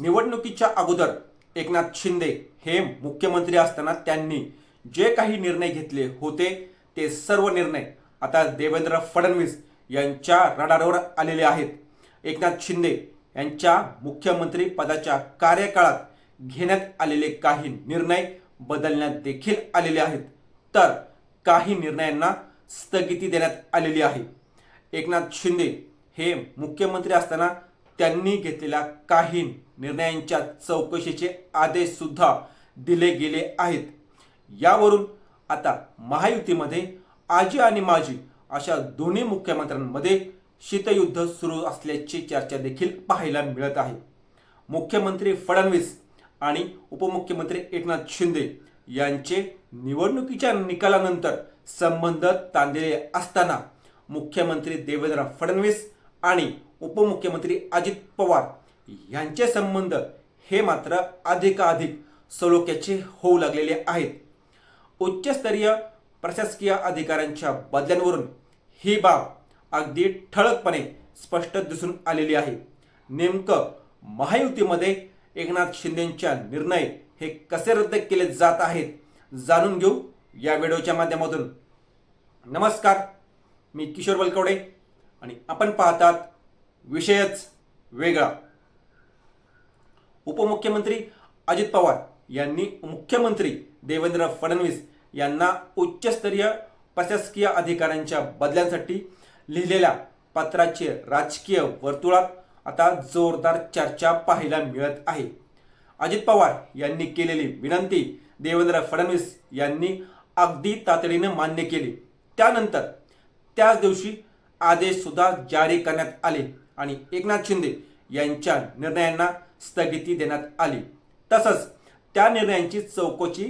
निवडणुकीच्या अगोदर एकनाथ शिंदे हे मुख्यमंत्री असताना त्यांनी जे काही निर्णय घेतले होते ते सर्व निर्णय आता देवेंद्र फडणवीस यांच्या रडारवर आलेले आहेत. एकनाथ शिंदे यांच्या मुख्यमंत्री पदाच्या कार्यकाळात घेण्यात आलेले काही निर्णय बदलण्यात देखील आलेले आहेत. तर काही निर्णयांना स्थगिती देण्यात आलेली आहे. एकनाथ शिंदे हे मुख्यमंत्री असताना त्यांनी घेतलेल्या काही निर्णयांच्या चौकशीचे आदेश सुद्धा दिले गेले आहेत. यावरून आता महायुतीमध्ये आजी आणि माजी अशा दोन्ही मुख्यमंत्र्यांमध्ये शीतयुद्ध सुरू असल्याची चर्चा देखील पाहायला मिळत आहे. मुख्यमंत्री फडणवीस आणि उपमुख्यमंत्री एकनाथ शिंदे यांचे निवडणुकीच्या निकालानंतर संबंध तांदलेले असताना मुख्यमंत्री देवेंद्र फडणवीस आणि उपमुख्यमंत्री अजित पवार यांचे संबंध हे मात्र अधिकाधिक सलोख्याचे होऊ लागलेले आहेत. उच्चस्तरीय प्रशासकीय अधिकाऱ्यांच्या बदल्यांवरून ही बाब अगदी ठळकपणे स्पष्ट दिसून आलेली आहे. नेमकं महायुतीमध्ये एकनाथ शिंदेंच्या निर्णय हे कसे रद्द केले जात आहेत जाणून घेऊ या व्हिडिओच्या माध्यमातून. नमस्कार मी किशोर बलकवडे आणि आपण पाहतात विषयच वेगळा. उपमुख्यमंत्री अजित पवार यांनी मुख्यमंत्री देवेंद्र फडणवीस यांना उच्चस्तरीय प्रशासकीय अधिकाऱ्यांच्या बदल्यांसाठी लिहिलेल्या पत्राचे राजकीय वर्तुळात आता जोरदार चर्चा पाहायला मिळत आहे. अजित पवार यांनी केलेली विनंती देवेंद्र फडणवीस यांनी अगदी तातडीने मान्य केली. त्यानंतर त्याच दिवशी आदेशसुद्धा जारी करण्यात आले. आणि एकनाथ शिंदे यांच्या निर्णयांना स्थगिती देण्यात आली. तसंच त्या निर्णयांची चौकशी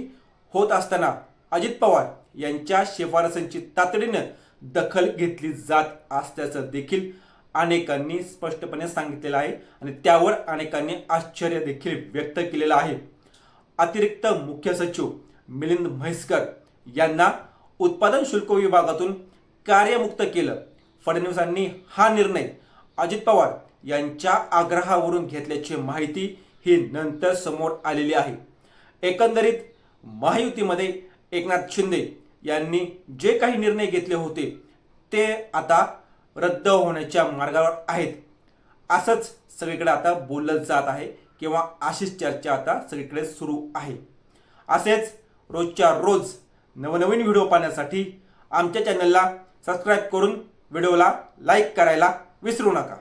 होत असताना अजित पवार यांच्या शिफारसांची तातडीनं दखल घेतली जात असल्याचं देखील अनेकांनी स्पष्टपणे सांगितलेलं आहे आणि त्यावर अनेकांनी आश्चर्य देखील व्यक्त केलेलं आहे. अतिरिक्त मुख्य सचिव मिलिंद म्हैसकर यांना उत्पादन शुल्क विभागातून कार्यमुक्त केलं. फडणवीसांनी हा निर्णय अजित पवार यांच्या आग्रहावरून घेतल्याची माहिती ही नंतर समोर आलेली आहे. एकंदरीत महायुतीमध्ये एकनाथ शिंदे यांनी जे काही निर्णय घेतले होते ते आता रद्द होण्याच्या मार्गावर आहेत. असंच सगळीकडे आता बोललं जात आहे किंवा अशीच चर्चा आता सगळीकडे सुरू आहे. असेच रोजच्या रोज नवनवीन व्हिडिओ पाहण्यासाठी आमच्या चॅनलला सबस्क्राईब करून व्हिडिओला लाईक करायला विसरू नका.